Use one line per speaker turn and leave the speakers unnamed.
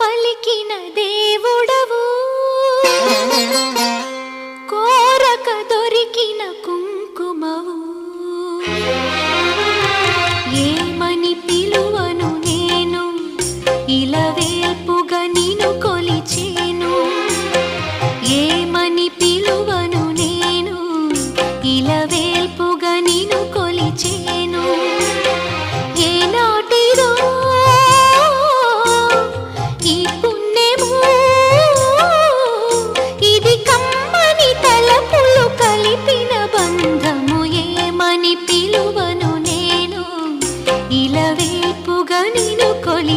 పలికిన దేవుడవు. కోరక దొరికిన కుంకుమవు. ఏమని పిలువను నేను? ఇలవేపుగా నిను కొలిచేను. ఏమని పిలువను నేను? ఇలవేల్పుగా నిను కొలిచేను. ఏనాటి రేపుగా నిన్ను కొలి